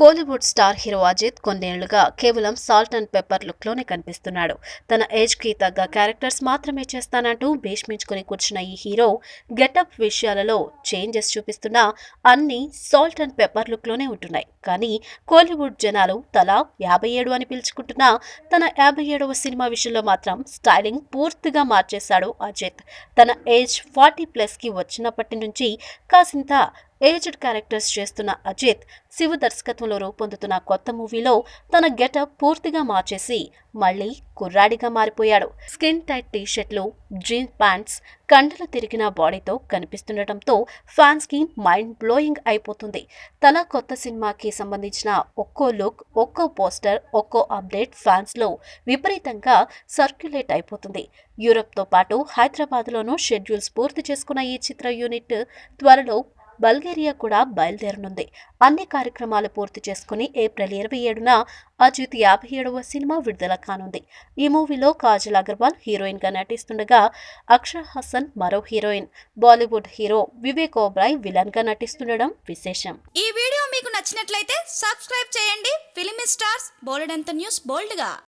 Kollywood star hero Ajith కొన్నేళ్ళుగా కేవలం salt and pepper లుక్లోనే కనిపిస్తున్నాడు. తన ఏజ్కి తగ్గ క్యారెక్టర్స్ మాత్రమే చేస్తానంటూ భీష్మించుకుని కూర్చున్న ఈ హీరో గెటప్ విషయాలలో చేంజెస్ చూపిస్తున్నా అన్ని సాల్ట్ అండ్ పెప్పర్ లుక్లోనే ఉంటున్నాయి. కానీ కోలీవుడ్ జనాలు తలా యాభై ఏడు అని పిలుచుకుంటున్న తన యాభై ఏడవ సినిమా విషయంలో మాత్రం స్టైలింగ్ పూర్తిగా మార్చేశాడు అజిత్. తన ఏజ్ ఫార్టీ ప్లస్కి వచ్చినప్పటి నుంచి కాసింత ఏజ్డ్ క్యారెక్టర్స్ చేస్తున్న అజిత్ శివ దర్శకత్వంలో రూపొందుతున్న కొత్త మూవీలో తన గెటప్ పూర్తిగా మార్చేసి మళ్ళీ కుర్రాడిగా మారిపోయాడు. స్కిన్ టైట్ టీ షర్ట్లు జీన్స్ ప్యాంట్స్ కండలు తిరిగిన బాడీతో కనిపిస్తుండటంతో ఫ్యాన్స్కి మైండ్ బ్లోయింగ్ అయిపోతుంది. తన కొత్త సినిమాకి సంబంధించిన ఒక్కో లుక్ ఒక్కో పోస్టర్ ఒక్కో అప్డేట్ ఫ్యాన్స్లో విపరీతంగా సర్క్యులేట్ అయిపోతుంది. యూరప్తో పాటు హైదరాబాద్ లోనూ షెడ్యూల్స్ పూర్తి చేసుకున్న ఈ చిత్ర యూనిట్ త్వరలో బల్గేరియా కూడా బయలుదేరనుంది. అన్ని కార్యక్రమాలు పూర్తి చేసుకుని ఏప్రిల్ ఇరవై ఏడున అజిత్ యాభై ఏడవ సినిమా విడుదల కానుంది. ఈ మూవీలో కాజల్ అగర్వాల్ హీరోయిన్గా నటిస్తుండగా అక్షర్ హసన్ మరో హీరోయిన్ బాలీవుడ్ హీరో వివేక్ ఓబ్రాయ్ విలన్గా నటిస్తుండడం విశేషం. ఈ వీడియో మీకు నచ్చినట్లయితే సబ్స్క్రైబ్ చేయండి. ఫిలిం స్టార్స్ బోలెడంత న్యూస్ బోల్డ్గా.